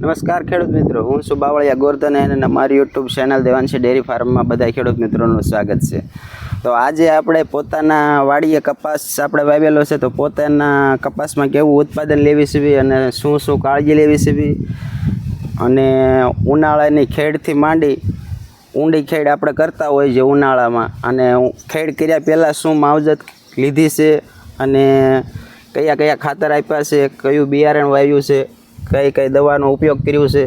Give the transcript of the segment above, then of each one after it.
નમસ્કાર ખેડૂત મિત્રો, હું છું બાવળિયા ગોરધન અને મારી યુટ્યુબ ચેનલ દેવાંશી ડેરી ફાર્મમાં બધા ખેડૂત મિત્રોનું સ્વાગત છે. તો આજે આપણે પોતાના વાડીએ કપાસ આપણે વાવેલો છે, તો પોતાના કપાસમાં કેવું ઉત્પાદન લેવી છે અને શું શું કાળજી લેવી છે અને ઉનાળાની ખેડથી માંડી ઊંડી ખેડ આપણે કરતા હોય છે ઉનાળામાં. અને ખેડ કર્યા પહેલાં શું માવજત લીધી છે અને કયા કયા ખાતર આપ્યા છે, કયું બિયારણ વાવ્યું છે કઈ કઈ દવાનો ઉપયોગ કર્યો છે.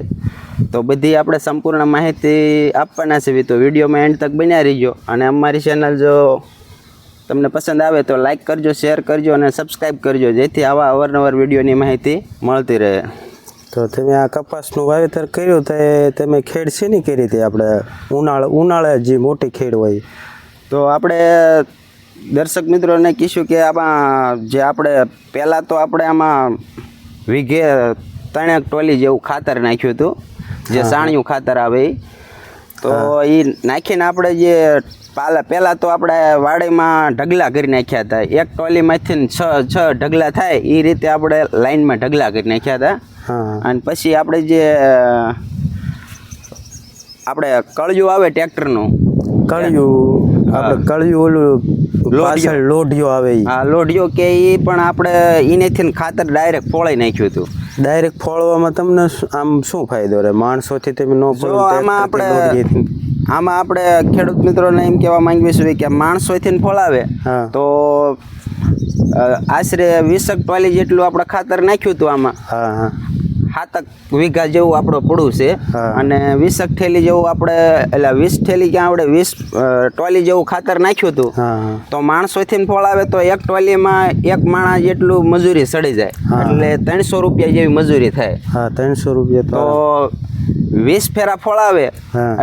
તો બધી આપણે સંપૂર્ણ માહિતી આપવાના છે તો વિડીયોમાં એન્ડ તક બન્યા રહીજો. અને અમારી ચેનલ જો તમને પસંદ આવે તો લાઈક કરજો શેર કરજો અને સબસ્ક્રાઈબ કરજો. જેથી આવા અવારનવાર વિડીયોની માહિતી મળતી રહે. તો તમે આ કપાસનું વાવેતર કર્યું તો એ તમે ખેડ શેની કરી હતી આપણે? ઉનાળ ઉનાળે જે મોટી ખેડ હોય. તો આપણે દર્શક મિત્રોને કહીશું કે આમાં જે આપણે પહેલાં તો આપણે આમાં વીઘે ત્રણેક ટોલી જેવું ખાતર નાખ્યું હતું. જે સાણિયું ખાતર આવે. તો એ નાખીને આપણે જે પાલા પહેલાં તો આપણે વાડીમાં ઢગલા કરી નાખ્યા હતા. એક ટોલીમાંથી છ છ ઢગલા થાય એ રીતે આપણે લાઈનમાં ઢગલા કરી નાખ્યા હતા. અને પછી આપણે જે આપણે કળિયું આવે ટ્રેક્ટરનું. કળિયું આપણે કળિયું ઓલું લોઢિયો. આવે હા લોઢિયો કે એ પણ આપણે એનેથી ખાતર ડાયરેક્ટ ફોળાઈ નાખ્યું હતું. ડાયરેક્ટ ફોળવામાં તમને આમ શું ફાયદો રહે? માણસોથી તમે ન ફોળો આમાં આપણે આમાં આપણે ખેડૂત મિત્રોને એમ કહેવા માંગીએ છીએ કે માણસોથી ફોળાવે તો આશરે વીસક પાલી જેટલું આપણે ખાતર નાખ્યું હતું આમાં. હા હા. સાતક વીઘા જેવું આપણું પડું છે. અને વીસક ઠેલી જેવું આપણે એટલે વીસ ઠેલી ક્યાં આપણે વીસ ટોલી જેવું ખાતર નાખ્યું હતું. તો માણસોથી આવે તો એક ટોલીમાં એક માણસ જેટલું મજૂરી સડી જાય. એટલે ત્રણસો રૂપિયા જેવી મજૂરી થાય. હા ત્રણસો રૂપિયા તો તો વીસ ફેરા ફળ આવે.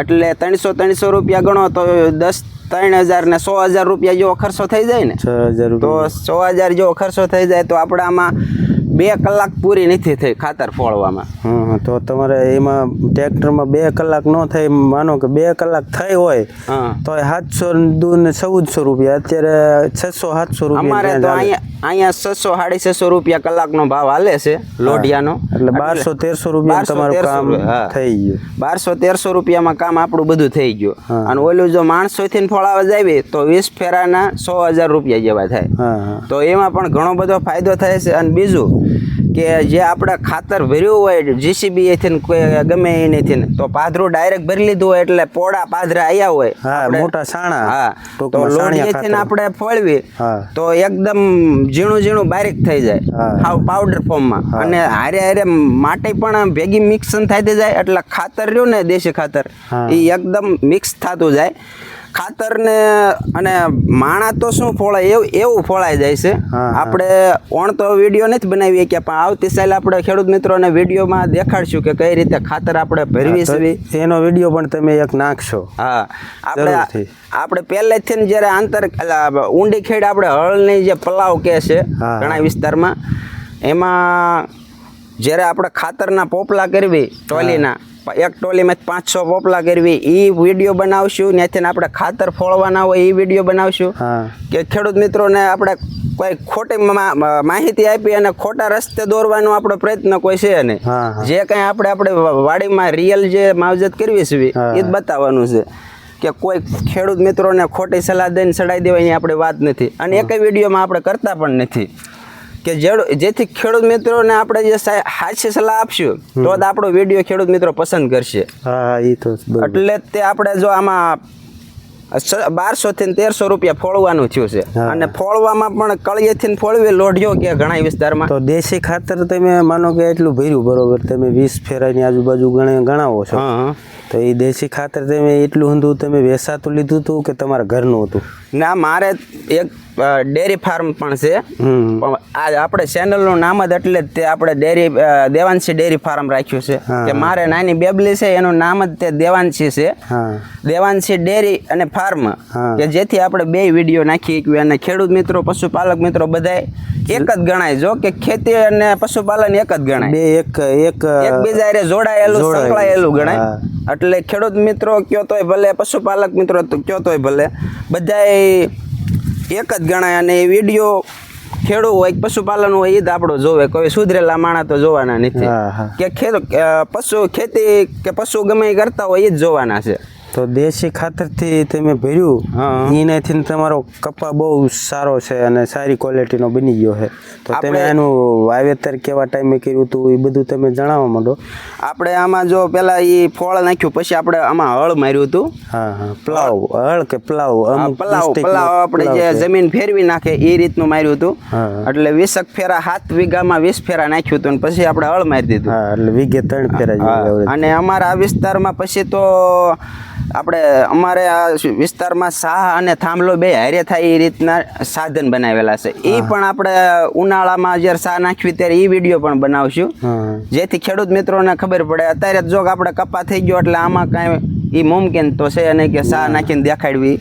એટલે ત્રણસો ત્રણસો રૂપિયા ગણો તો દસ ત્રણ હજાર ને સો હજાર રૂપિયા જેવો ખર્ચો થઈ જાય ને. હજાર તો સો હજાર જેવો ખર્ચો થઈ જાય તો આપણે આમાં બે કલાક પૂરી નથી થઈ ખાતર ફોળવામાં તો તમારે એમાં ટ્રેક્ટરમાં બે કલાક ન થાય માનો કે બે કલાક થઈ હોય તો સાતસો ને ચૌદસો રૂપિયા અત્યારે છસો સાતસો અમારે તો અહીંયા અહીંયા છસો સાડી છસો રૂપિયા કલાકનો ભાવ હાલે છે લોઢિયાનો. એટલે બારસો તેરસો રૂપિયા 1200, તમારું કામ થઈ ગયું. બારસો તેરસો રૂપિયામાં કામ આપણું બધું થઈ ગયું. અને ઓલું જો માણસોથી ફોળાવા જાય તો વીસ ફેરાના સો હજાર રૂપિયા જેવા થાય. તો એમાં પણ ઘણો બધો ફાયદો થાય છે. અને બીજું કે જે આપણે ખાતર ભર્યું હોય જીસીબી એથી કોઈ ગમે એનેથી તો પાધરું ડાયરેક્ટ ભરી લીધું હોય એટલે પોળા પાધરા આવ્યા હોય. હા મોટા સાણા હા તો સાણિયા આપણે ફળવી તો એકદમ ઝીણું ઝીણું બારીક થઈ જાય. હાવ પાવડર ફોર્મમાં અને હારે હારે માટી પણ ભેગી મિક્સન થતી જાય એટલે ખાતર રહ્યું ને દેશી ખાતર. એ એકદમ મિક્સ થતું જાય. ખાતરને અને માણા તો શું ફોળાય એવું એવું ફોળાઈ જાય છે. આપણે ઓણ તો વીડિયો નથી બનાવીએ કે પણ આવતી સાલ આપણે ખેડૂત મિત્રોને વિડીયોમાં દેખાડશું કે કઈ રીતે ખાતર આપણે ભરવી છે એનો વીડિયો પણ તમે એક નાખશો. હા આપણે આપણે પહેલેથી જ્યારે આંતર ઊંડી ખેડ આપણે હળની જે પલાવ કે છે ઘણા વિસ્તારમાં એમાં જ્યારે આપણે ખાતરના પોપલા કરવી ટોલીના એક ટોલીમાં પાંચસો પોપલા કરવી. એ વીડિયો બનાવશું ત્યાંથી આપણે ખાતર ફોળવાના હોય એ વીડિયો બનાવશું. કે ખેડૂત મિત્રોને આપણે કોઈ ખોટી માહિતી આપી અને ખોટા રસ્તે દોરવાનો આપણો પ્રયત્ન કોઈ છે નહીં. જે કંઈ આપણે આપણે વાડીમાં રિયલ જે માવજત કરવી છે એ જ બતાવવાનું છે. કે કોઈ ખેડૂત મિત્રોને ખોટી સલાહ દઈને ચડાઈ દેવાની આપણે વાત નથી. અને એક વિડીયોમાં આપણે કરતા પણ નથી. કે જેથી ખેડૂત મિત્રોને આપણે જે હાચી સલાહ આપશું તો જ આપણો વીડિયો ખેડૂત મિત્રો પસંદ કરશે. હા એ તો એટલે તે આપણે જો આમાં બારસો થી તેરસો રૂપિયા ફોળવાનું થયું છે. અને ફોળવામાં પણ કળિયેથી ફોળવી લોઢિયો કે ઘણા વિસ્તારમાં. તો દેશી ખાતર તમે માનો કે એટલું ભર્યું બરોબર તમે વીસ ફેરાની આજુબાજુ ગણે ગણાવો છો. તો એ દેશી ખાતર તમે એટલું ઊંધું તમે વેસાતું લીધું હતું કે તમારા ઘરનું હતું? ના મારે એક ડેરી ફાર્મ પણ છે. પણ આ આપણે ચેનલનું નામ જ એટલે તે આપણે ડેરી દેવાંશી ડેરી ફાર્મ રાખ્યું છે. કે મારે નાની બેબલી છે એનું નામ જ તે દેવાંશી છે. દેવાંશી ડેરી અને ફાર્મ કે જેથી આપણે બે વીડિયો નાખી શકીએ અને ખેડૂત મિત્રો પશુપાલક મિત્રો બધાય એક જ ગણાય. જો કે ખેતી અને પશુપાલન એક જ ગણાય. બે એક એક એકબીજા જોડાયેલું. સંકળાયેલું ગણાય. એટલે ખેડૂત મિત્રો કયો તોય ભલે પશુપાલક મિત્રો તો કયો તોય ભલે. બધાય એક જ ગણાય અને એ વીડિયો ખેડૂત હોય પશુપાલન હોય એ જ આપણો જોવે. કોઈ સુધરેલા માણા તો જોવાના નથી. કે ખેડૂત પશુ ખેતી કે પશુ ગમે કરતા હોય એ જ જોવાના છે. તો દેશી ખાતરથી તમે ભર્યું. એનાથી તમારો કપા બહુ સારો છે અને સારી ક્વોલિટીનો બની ગયો છે. તો તમે એનું વાવેતર કેવા ટાઈમે કર્યું હતું એ બધું તમે જણાવવા માંડો. આપણે આમાં જો પેલા એ ફળ નાખ્યું પછી આપણે આમાં હળ માર્યું હતું. હા હા. પ્લાવ હળ કે પ્લાવ? પ્લાવ પ્લાવ આપણે જે જમીન ફેરવી નાખે એ રીતનું માર્યું હતું. એટલે વીસક ફેરા સાત વીઘામાં વીસ ફેરા નાખ્યું હતું પછી આપણે હળ મારી દીધું. એટલે વીઘે ત્રણ ફેરા. અને અમારા આ વિસ્તારમાં પછી તો આપણે અમારે આ વિસ્તારમાં સાહ અને થાંભલો બે હારે થાય એ રીતના સાધન બનાવેલા છે. એ પણ આપણે ઉનાળામાં જ્યારે સાહ નાખવી ત્યારે એ વીડિયો પણ બનાવશું. જેથી ખેડૂત મિત્રોને ખબર પડે. અત્યારે જો આપણે કપા થઈ ગયો એટલે આમાં કાંઈ એ મુમકિન તો છે નહીં કે શાહ નાખીને દેખાડવી.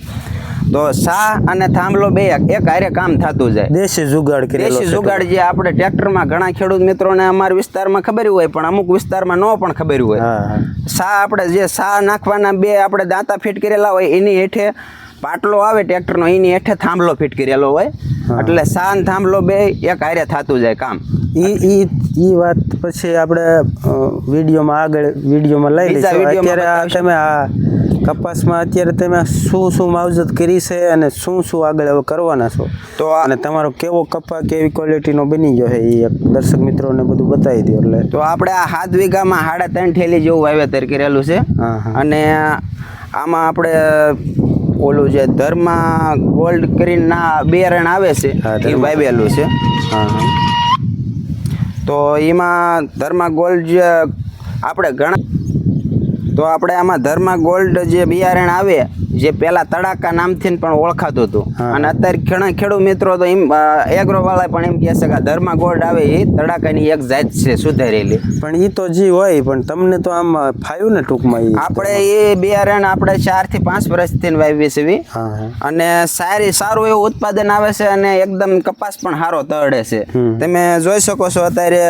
તો સા અને થાંભલો બે એક હારે કામ થતું જાય. દેશી જુગાડ દેશી જુગાડ જે આપણે ટ્રેક્ટરમાં ઘણા ખેડૂત મિત્રોને અમારા વિસ્તારમાં ખબર હોય પણ અમુક વિસ્તારમાં ન પણ ખબર હોય. સા આપણે જે સા નાખવાના બે આપણે દાંતા ફિટ કરેલા હોય એની હેઠે પાટલો આવે ટ્રેક્ટરનો એની હેઠે થાંભલો ફિટ કરેલો હોય. એટલે સા અને થાંભલો બે એક હારે થતું જાય કામ. ઈ ઈ ઈ વાત પછી આપણે વિડીયોમાં આગળ વિડીયોમાં લઈ લઈશું. અત્યારે તમે આ કપાસમાં અત્યારે તમે શું શું માવજત કરી છે અને શું શું આગળ હવે કરવાના છો? તો અને તમારો કેવો કપા કેવી ક્વોલિટીનો બની ગયો છે એ એક દર્શક મિત્રોને બધું બતાવી દો એટલે. તો આપણે આ સાત વીઘામાં સાડા ત્રણ ઠેલી જેવું વાવેતર કરેલું છે. અને આમાં આપણે ઓલું જે ધર્મા ગોલ્ડ કરીને ના રણ આવે છે એ વાવેલું છે. તો એમાં ધર્મા ગોલ્ડ જે આપણે ઘણા તો આપણે આમાં ધર્મા ગોલ્ડ જે બિયારણ આવે જે પેલા તડાકા નામથી પણ ઓળખાતું હતું. અને અત્યારે ઘણા ખેડૂત મિત્રો તો એમ એગ્રો વાળા પણ એમ કહે છે કે ધર્મા ગોલ્ડ આવે એ તડાકાની એક જાત છે સુધારેલી. પણ એ તો જી હોય પણ તમને તો આમ ફાયું ને ટૂંકમાં આપણે એ બિયારણ આપણે ચારથી પાંચ વર્ષથી વાવીએ છીએ. અને સારી સારું એવું ઉત્પાદન આવે છે અને એકદમ કપાસ પણ સારો તળે છે. તમે જોઈ શકો છો અત્યારે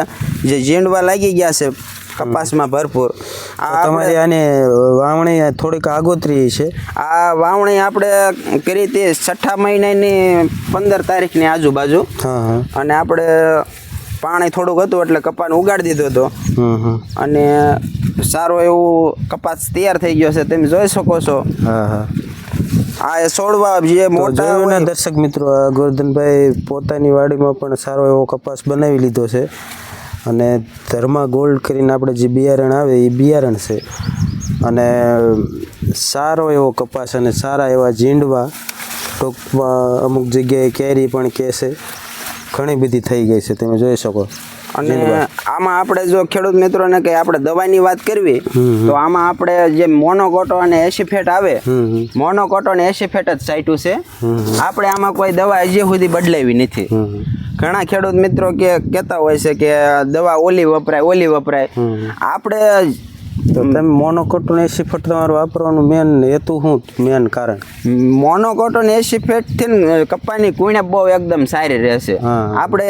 જે ઝીંડવા લાગી ગયા છે કપાસમાં ભરપૂર. તો આ તમારી આને વાવણી થોડીક આગોતરી છે. આ વાવણી આપણે કરી હતી છઠ્ઠા મહિનાની પંદર તારીખની આજુબાજુ. અને આપણે પાણી થોડુંક હતું એટલે કપાસ ઉગાડી દીધો હતો. અને સારો એવું કપાસ તૈયાર થઈ ગયો છે. તમે જોઈ શકો છો. હા હા. આ છોડવા જે મોટા દર્શક મિત્રો ગોરધનભાઈ પોતાની વાડીમાં પણ સારો એવો કપાસ બનાવી લીધો છે. અને ધર્મા ગોલ્ડ કરીને આપણે જે બિયારણ આવે એ બિયારણ છે. અને સારો એવો કપાસ અને સારા એવા ઝીંડવા ટૂંકમાં અમુક જગ્યાએ કેરી પણ કે છે. ઘણી બધી થઈ ગઈ છે, તમે જોઈ શકો. અને આમાં આપણે જો ખેડૂત મિત્રોને કે આપણે દવાની વાત કરવી તો આમાં આપણે જે મોનોકોટો અને એસિફેટ આવે મોનોકોટો અને એસિફેટ જ સાઈટું છે. આપણે આમાં કોઈ દવા હજી સુધી બદલાવી નથી. ઘણા ખેડૂત મિત્રો કે કહેતા હોય છે કે દવા ઓલી વપરાય ઓલી વપરાય. આપણે તો તમે મોનોકોટોન એસી ફેટ તમારે વાપરવાનું મેન હેતુ શું? મેન કારણ. મોનોકોટન એસિફેટથી ને કપાની કુણે બહુ એકદમ સારી રહેશે. આપણે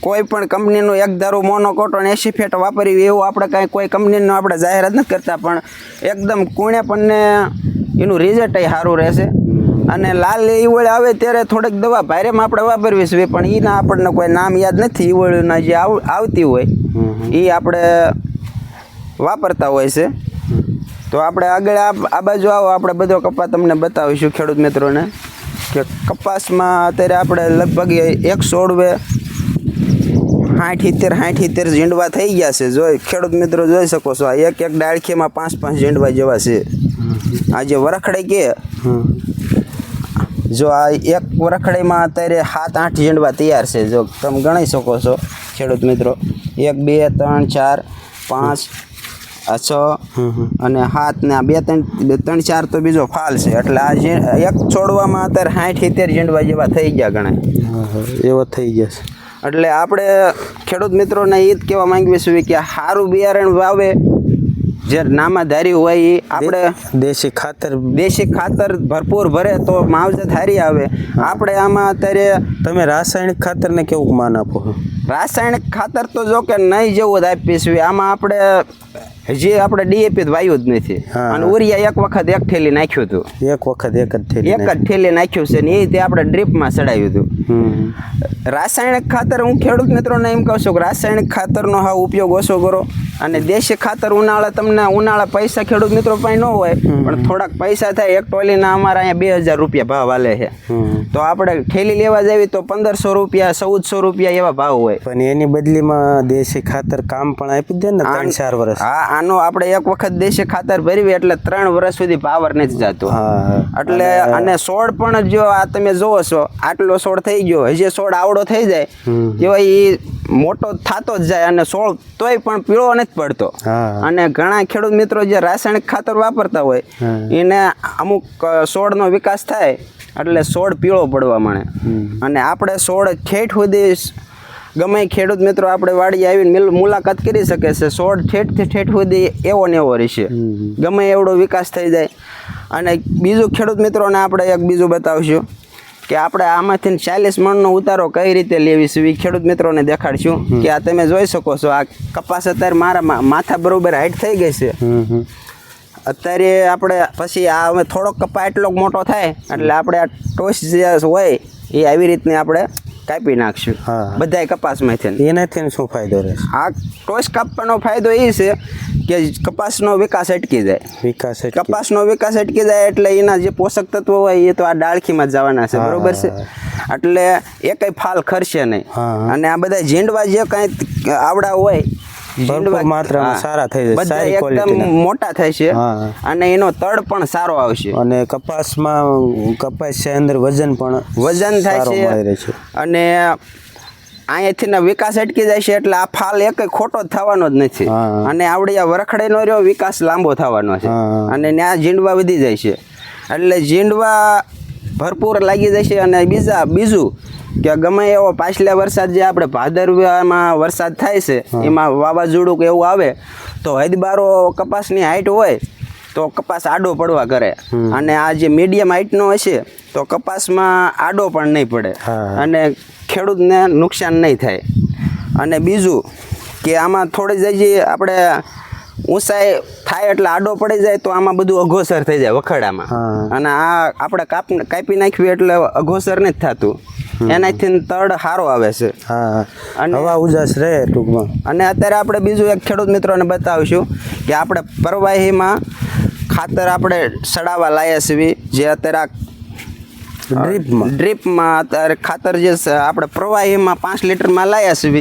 કોઈ પણ કંપનીનું એક ધારું મોનોકોટન એસિફેટ વાપરી એવું આપણે કાંઈ કોઈ કંપનીનું આપણે જાહેરાત નથી કરતા પણ એકદમ કુણે પણ એનું રિઝલ્ટ સારું રહેશે. અને લાલ ઈવળ આવે ત્યારે થોડીક દવા ભારેમાં આપણે વાપરવી છે પણ એના આપણને કોઈ નામ યાદ નથી ઈવળના જે આવતી હોય એ આપણે વાપરતા હોય છે. તો આપણે આગળ આ બાજુ આવો, આપણે બધો કપાસ તમને બતાવીશું ખેડૂત મિત્રોને, કે કપાસમાં અત્યારે આપણે લગભગ એક સોળવે સાઠ સિત્તેર સાઠ સિત્તેર ઝીંડવા થઈ ગયા છે. જોઈ ખેડૂત મિત્રો જોઈ શકો છો એક એક ડાળખીમાં પાંચ પાંચ ઝીંડવા જેવા છે. આ જે વરખડે કે, જો આ એક વરખડીમાં અત્યારે સાત આઠ ઝીંડવા તૈયાર છે. જો તમે ગણી શકો છો, ખેડૂત મિત્રો. એક, બે, ત્રણ, ચાર, પાંચ આ છ. અને હાથ ને આ બે ત્રણ ત્રણ ચાર તો બીજો ફાલ છે. એટલે આ જે એક છોડવામાં અત્યારે સાઠ સિત્તેર ઝીંડવા જેવા થઈ ગયા ગણાય. એવા થઈ ગયા છે. એટલે આપણે ખેડૂત મિત્રોને એ જ કહેવા માંગીએ છીએ કે સારું બિયારણ વાવે. જે નામાધારી હોય એ આપણે દેશી ખાતર. દેશી ખાતર ભરપૂર ભરે તો માવજત હારી આવે. આપણે આમાં અત્યારે તમે રાસાયણિક ખાતરને કેવું માન આપો રાસાયણિક ખાતર તો જો કે નહીં જેવું જ આપીશું. આમાં આપણે હજી આપણે ડીએપી વાયુ જ નથી. અને ઉરિયા એક વખત એક ઠેલી નાખ્યું હતું. એક વખત એક જ થેલી એક જ ઠેલી નાખ્યું છે ને એ તે આપણે ડ્રીપમાં ચડાવ્યું હતું. રાસાયણિક ખાતર હું ખેડૂત મિત્રોને એમ કહું છું કે રાસાયણિક ખાતરનો હા ઉપયોગ ઓછો કરો અને દેશી ખાતર ઉનાળા તમને ઉનાળા પૈસા ખેડૂત મિત્રો પાસે ન હોય પણ થોડાક પૈસા થાય એક ટોલીના અમારા અહીંયા બે હજાર રૂપિયા ભાવ હાલે છે. તો આપણે ઠેલી લેવા જાવી તો પંદરસો રૂપિયા ચૌદસો રૂપિયા એવા ભાવ હોય. પણ એની બદલીમાં દેશી ખાતર કામ પણ આપી દે ને ત્રણ ચાર વર્ષ? હા આનો આપણે એક વખત દેશી ખાતર ભરવી એટલે ત્રણ વર્ષ સુધી પાવર નથી જતો. એટલે અને છોડ પણ જો આ તમે જોવો છો આટલો છોડ થઈ ગયો હજી છોડ આવડો થઈ જાય. તો એ મોટો થતો જ જાય અને છોડ તોય પણ પીળો નથી પડતો. અને ઘણા ખેડૂત મિત્રો જે રાસાયણિક ખાતર વાપરતા હોય એને અમુક છોડનો વિકાસ થાય એટલે છોડ પીળો પડવા માંડે. અને આપણે છોડ ઠેઠ સુધી ગમે ખેડૂત મિત્રો આપણે વાડી આવીને મુલાકાત કરી શકે છે સોળ ઠેઠથી ઠેઠ સુધી એવો ને એવો રહેશે. ગમે એવડો વિકાસ થઈ જાય. અને બીજું ખેડૂત મિત્રોને આપણે એક બીજું બતાવશું. કે આપણે આમાંથી ચાલીસ મણનો ઉતારો કઈ રીતે લેવીશું એ ખેડૂત મિત્રોને દેખાડશું કે આ તમે જોઈ શકો છો આ કપાસ અત્યારે મારા માથા બરોબર હાઈટ થઈ ગઈ છે. અત્યારે આપણે પછી આ હવે થોડોક કપા એટલો મોટો થાય એટલે આપણે આ ટોસ જે હોય એ આવી રીતની આપણે કાપી નાખશું. બધા બધાય કપાસમાંથી એનાથી શું ફાયદો રહેશે? આ ટોસ કાપવાનો ફાયદો એ છે કે કપાસનો વિકાસ અટકી જાય. વિકાસ કપાસનો વિકાસ અટકી જાય એટલે એના જે પોષક તત્વો હોય એ તો આ ડાળખીમાં જવાના છે. બરોબર છે? એટલે એ કંઈ ફાલ ખરશે નહીં. અને આ બધા ઝીંડવા જે કાંઈ આવડા હોય ઝીંડવા- માત્રામાં સારા થઈ જશે, સારી એકદમ મોટા થાય છે. અને એનો તળ પણ સારો આવશે. અને કપાસમાં કપાસ છે અંદર વજન પણ વજન થાય સારો મળી રહે છે. છે અને અહીંયાથી ના વિકાસ અટકી જાય છે એટલે આ ફાલ એક ખોટો થવાનો જ નથી. અને આવડી આ વરખડેનો રહ્યો વિકાસ લાંબો થવાનો છે. અને ત્યાં ઝીંડવા વધી જાય છે. એટલે ઝીંડવા ભરપૂર લાગી જાય છે અને બીજા બીજું કે ગમે એવો પાછલા વરસાદ જે આપણે ભાદરવામાં વરસાદ થાય છે એમાં વાવાઝોડું કે એવું આવે તો હદબારો કપાસની હાઈટ હોય તો કપાસ આડો પડવા કરે. અને આ જે મીડિયમ હાઈટનો હશે તો કપાસમાં આડો પણ નહીં પડે. અને ખેડૂતને નુકસાન નહીં થાય. અને બીજું કે આમાં થોડી જઈ આપણે ઊંચાઈ થાય એટલે આડો પડી જાય તો આમાં બધું અઘોસર થઈ જાય વખડામાં. અને આ આપણે કાપ કાપી નાખ્યું એટલે અઘોસર નથી થતું. એનાથી તડ સારો આવે છે. અને- હવા ઉજાસ રહે ટૂંકમાં. અને અત્યારે આપણે બીજું એક ખેડૂત મિત્રોને બતાવીશું કે આપણે પરવાહીમાં ખાતર આપણે સડાવવા લાયા છીએ જે અત્યારે આ ડ્રીપમાં. ડ્રીપમાં અત્યારે ખાતર જે છે આપણે પ્રવાહીમાં પાંચ લીટરમાં લાયા છીએ.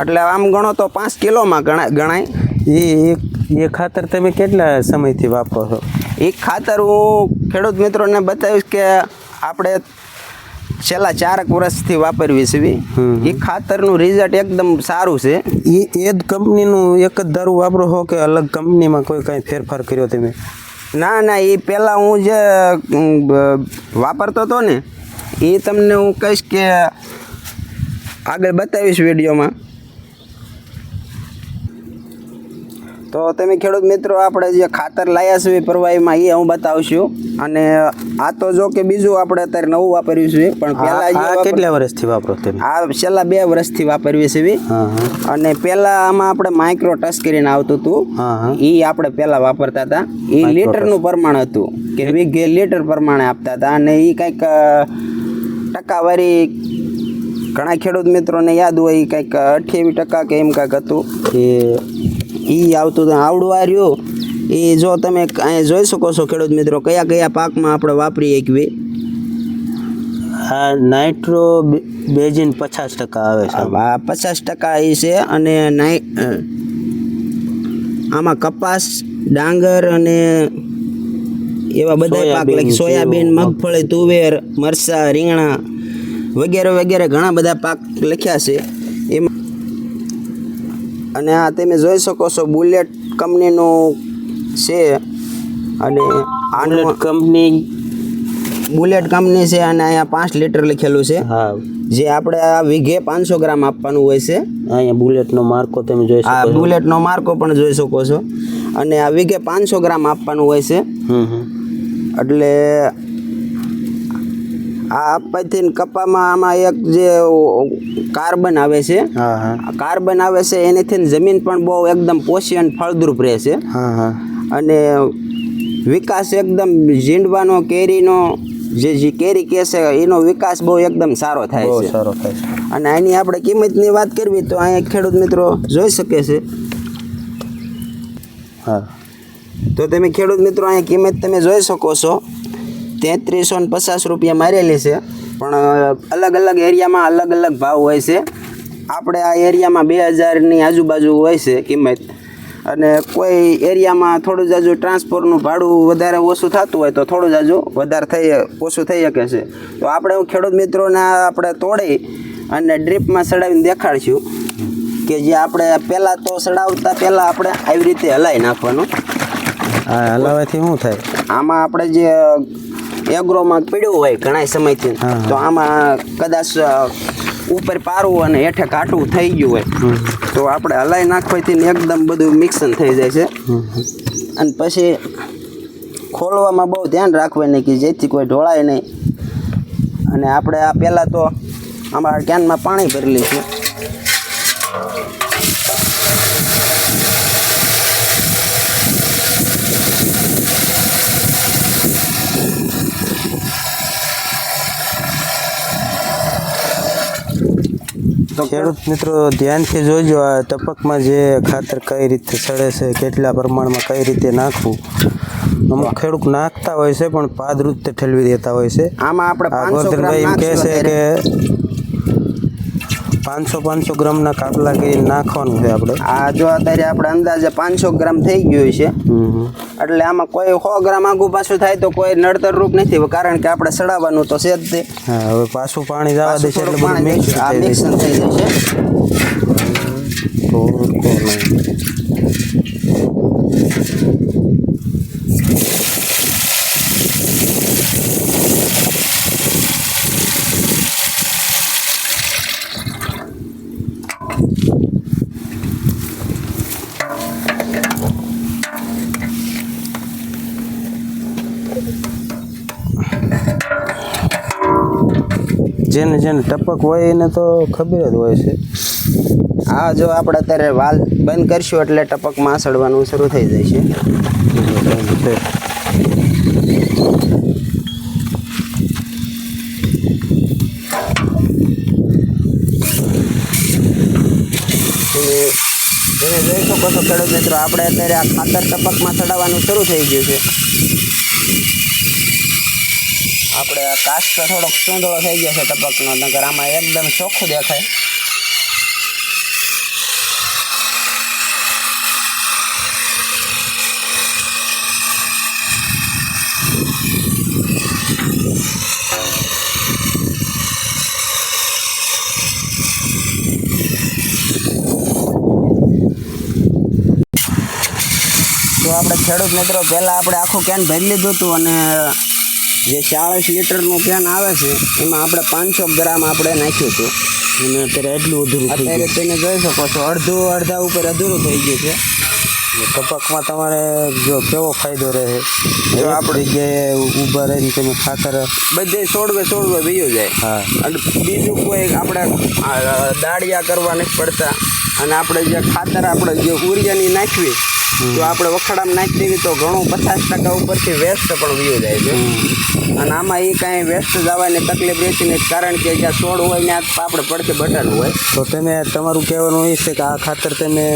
એટલે આમ ગણો તો પાંચ કિલોમાં ગણાય ગણાય. એ એક એ ખાતર તમે કેટલા સમયથી વાપરો છો? એ ખાતર હું ખેડૂત મિત્રોને બતાવીશ કે આપણે છેલ્લા ચારક વર્ષથી વાપરવી છે. એ ખાતરનું રિઝલ્ટ એકદમ સારું છે. એ એ જ કંપનીનું એક જ દારૂ વાપરો હો કે અલગ કંપનીમાં કોઈ કાંઈ ફેરફાર કર્યો તમે? ના ના એ પહેલાં હું જે વાપરતો હતો ને એ તમને હું કહીશ કે આગળ બતાવીશ વિડીયોમાં. તો તમે ખેડૂત મિત્રો આપણે જે ખાતર લાયા છે પરવાઈમાં એ હું બતાવશું. અને આ તો જો કે બીજું આપણે અત્યારે નવું વાપર્યું છે પણ પહેલા કેટલા વર્ષથી વાપરો તમે? આ છેલ્લા બે વર્ષથી વાપરવી છે અને પહેલા આમાં આપણે માઇક્રો ટચ કરીને આવતું હતું. એ આપણે પહેલા વાપરતા હતા. એ લીટરનું પ્રમાણ હતું કે વીઘે લીટર પ્રમાણે આપતા હતા. અને એ કંઈક ટકાવારી ઘણા ખેડૂત મિત્રોને યાદ હોય કંઈક અઠ્યાવીસ ટકા કે એમ કાંઈક હતું. એ એ આવતું આવડું આ રહ્યું. એ જો તમે અહીંયા જોઈ શકો છો ખેડૂત મિત્રો કયા કયા પાકમાં આપણે વાપરી શકીએ. આ નાઇટ્રો બે- બેઝિન પચાસ ટકા આવે છે. આ પચાસ ટકા એ છે અને નાઈ આમાં કપાસ ડાંગર અને એવા બધા પાક લાગે સોયાબીન મગફળી તુવેર મરચાં રીંગણા વગેરે વગેરે ઘણા બધા પાક લખ્યા છે. અને આ તમે જોઈ શકો છો બુલેટ કંપનીનું છે અને બુલેટ કંપની. બુલેટ કંપની છે અને અહીંયા પાંચ લીટર લખેલું છે. હા. જે આપણે આ વીઘે પાંચસો ગ્રામ આપવાનું હોય છે. અહીંયા બુલેટનો માર્કો તમે જોઈ આ શકો છો. બુલેટનો માર્કો પણ જોઈ શકો છો. અને આ વીઘે પાંચસો ગ્રામ આપવાનું હોય છે. એટલે આ આપવાથી કપામાં આમાં એક જે કાર્બન આવે છે કાર્બન આવે છે એનાથી જમીન પણ બહુ એકદમ પોષી અને ફળદ્રુપ રહે છે. અને વિકાસ એકદમ ઝીંડવાનો કેરીનો જે જે કેરી કે છે એનો વિકાસ બહુ એકદમ સારો થાય છે. સારો થાય છે. અને આની આપણે કિંમતની વાત કરવી તો અહીંયા ખેડૂત મિત્રો જોઈ શકે છે. હા. તો તમે ખેડૂત મિત્રો અહીંયા કિંમત તમે જોઈ શકો છો. તેત્રીસો ને પચાસ રૂપિયા મારેલી છે. પણ અલગ અલગ એરિયામાં અલગ અલગ ભાવ હોય છે. આપણે આ એરિયામાં બે હજારની આજુબાજુ હોય છે કિંમત. અને કોઈ એરિયામાં થોડું જાજુ ટ્રાન્સપોર્ટનું ભાડું વધારે ઓછું થતું હોય તો થોડું જાજુ વધારે થઈ ઓછું થઈ શકે છે. તો આપણે ખેડૂત મિત્રોને આપણે તોડી અને ડ્રીપમાં ચડાવીને દેખાડશું કે જે આપણે પહેલાં તો ચડાવતા પહેલાં આપણે આવી રીતે હલાવી નાખવાનું. હલાવવાથી હલાવાથી શું થાય? આમાં આપણે જે એગ્રોમાં પીડ્યું હોય ઘણા સમયથી. તો આમાં કદાચ ઉપર પારવું અને હેઠે કાટું થઈ ગયું હોય. તો આપણે હલાઈ નાખવાથી એકદમ બધું મિક્સન થઈ જાય છે. અને પછી ખોલવામાં બહુ ધ્યાન રાખવું નહીં કે જેથી કોઈ ઢોળાય નહીં. અને આપણે આ પહેલાં તો અમારા કેનમાં પાણી ભરી લઈશું. ખેડૂત મિત્રો ધ્યાનથી જોજો આ ટપકમાં જે ખાતર કઈ રીતે સડે છે કેટલા પ્રમાણમાં કઈ રીતે નાખવું. અમુક ખેડૂત નાખતા હોય છે પણ પાદરૂપ તે ઠેલવી દેતા હોય છે. આમાં આપણે આ પાંચસો એમ કહે છે કે પાંચસો પાંચસો ગ્રામના કાપલા કરી નાખવાનું છે આપણે. આ જો અત્યારે આપણે અંદાજે પાંચસો ગ્રામ થઈ ગયું છે. એટલે આમાં કોઈ સો ગ્રામ આગુ પાછું થાય તો કોઈ નડતર રૂપ નથી કારણ કે આપણે સડાવવાનું તો છે જ તે. હવે પાછું પાણી જવા દેશે એટલે પાણી મિક્સ થઈ જશે. મિક્સન થઈ જશે. જેને જેને ટપક હોય એને તો ખબર જ હોય છે. આ જો આપણે અત્યારે વાલ બંધ કરશું એટલે ટપકમાં માસડવાનું શરૂ થઈ જાય છે. તમે જોઈ શકો છો ખેડૂત મિત્રો આપણે અત્યારે આ ખાતર ટપકમાં ચડાવવાનું શરૂ થઈ ગયું છે. આપણે આ કાસ્ટ થોડોક સોંધળો થઈ ગયો છે ટપકનો નગર આમાં એકદમ ચોખ્ખું દેખાય. તો આપણે ખેડૂત મિત્રો, પહેલાં આપણે આખું કેન ભરી લીધું હતું અને જે ચાળીસ લીટરનું કેન આવે છે એમાં આપણે પાંચસો ગ્રામ આપણે નાખ્યું હતું અને અત્યારે એટલું અધૂરું અત્યારે તમે જોઈ શકો છો અડધું અડધા ઉપર અધૂરું થઈ ગયું છે. કપકમાં તમારે જો કેવો ફાયદો રહે જો આપણે- જગ્યાએ ઊભા રહીને તમે ખાતર બધે સોળવે સોળવે બીયું જાય. હા. અને બીજું કોઈ આપણે દાળિયા કરવા નથી પડતા. અને આપણે જે ખાતર આપણે જે ઉરિયાની નાખવી તો આપણે વખાડામાં નાખી દેવી તો ઘણું પચાસ ટકા ઉપરથી વેસ્ટ પણ વ્યૂ જાય છે. અને આમાં એ કાંઈ વેસ્ટ જવાની તકલીફ રહેતી નથી કારણ કે જ્યાં છોડ હોય ને આપણે પડખે બટન હોય. તો તમે તમારું કહેવાનું એ છે કે આ ખાતર તમે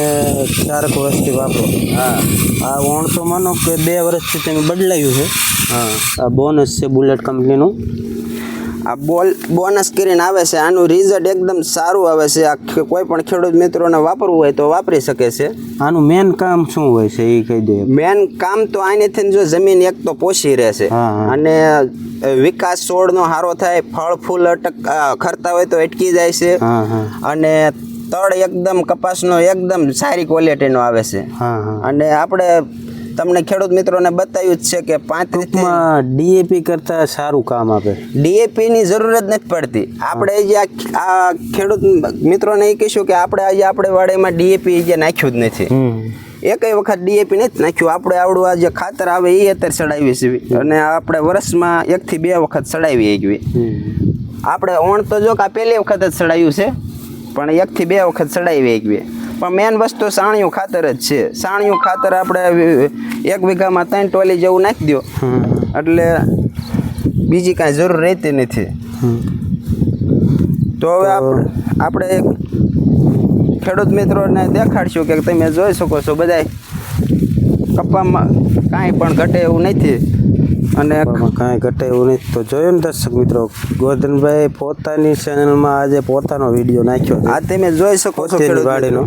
ચારક વર્ષથી વાપરો. હા. આ ઓણસો માનો કે બે વર્ષથી તમે બદલાયું છે. હા. આ બોનસ છે બુલેટ કંપનીનું આ બોલ બોનસ કરીને આવે છે આનું રિઝલ્ટ એકદમ સારું આવે છે. આ કોઈ પણ ખેડૂત મિત્રોને વાપરવું હોય તો વાપરી શકે છે. આનું મેન કામ શું હોય છે એ કહી દે. મેન કામ તો આનેથી જો જમીન એક તો પોષી રહેશે. અને વિકાસ છોડનો સારો થાય ફળ ફૂલ અટક ખરતા હોય તો અટકી જાય છે. અને તળ એકદમ કપાસનો એકદમ સારી ક્વોલિટીનો આવે છે. અને આપણે તમને ખેડૂત મિત્રોને બતાવ્યું જ છે કે પાંચ ટૂંકમાં ડીએપી કરતાં સારું કામ આપે. ડીએપી ની જરૂર જ નથી પડતી. આપણે જે આ આ ખેડૂત મિત્રોને એ કહીશું કે આપણે આજે આપણે વાડીમાં ડીએપી જે નાખ્યું જ નથી. એકય વખત ડીએપી નથી નાખ્યું. આપણે આવડું આ જે ખાતર આવે એ અત્યારે ચડાવી છે અને આપણે વર્ષમાં એકથી બે વખત ચડાવી એકવી આપણે ઓણ તો જો કે આ પહેલી વખત જ ચડાવ્યું છે પણ એકથી બે વખત ચડાવી એકવી પણ મેન વસ્તુ સાણિયું ખાતર જ છે. સાણિયું ખાતર આપણે એક વીઘામાં ત્રણ ટોલી જેવું નાખી દો એટલે બીજી કાંઈ જરૂર રહેતી નથી. તો હવે આપ- આપણે ખેડૂત મિત્રોને દેખાડશું કે તમે જોઈ શકો છો બધાય. કપામાં કાંઈ પણ ઘટે એવું નથી. અને કાંઈ ઘટે એવું નથી. તો જોયું ને દર્શક મિત્રો ગોર્ધનભાઈ પોતાની ચેનલમાં આજે પોતાનો વીડિયો નાખ્યો આ તમે જોઈ શકો છો વાડીનો.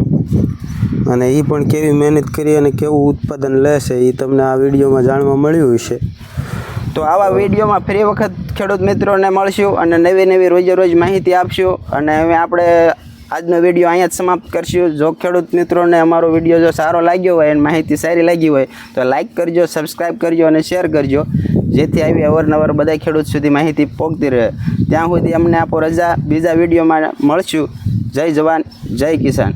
અને એ પણ કેવી મહેનત કરી અને કેવું ઉત્પાદન લેશે એ તમને આ વિડીયોમાં જાણવા મળ્યું હશે. તો આવા વિડીયોમાં ફરી વખત ખેડૂત મિત્રોને મળશું અને નવી નવી રોજે રોજ માહિતી આપશું. અને હવે આપણે આજનો વીડિયો અહીંયા જ સમાપ્ત કરશું. જો ખેડૂત મિત્રોને અમારો વીડિયો જો સારો લાગ્યો હોય અને માહિતી સારી લાગી હોય, તો લાઈક કરજો સબસ્ક્રાઈબ કરજો અને શેર કરજો. જેથી આવી અવારનવાર બધા ખેડૂત સુધી માહિતી પહોંચતી રહે. ત્યાં સુધી અમને આપો રજા. બીજા વિડીયોમાં મળશું. જય જવાન, જય કિસાન.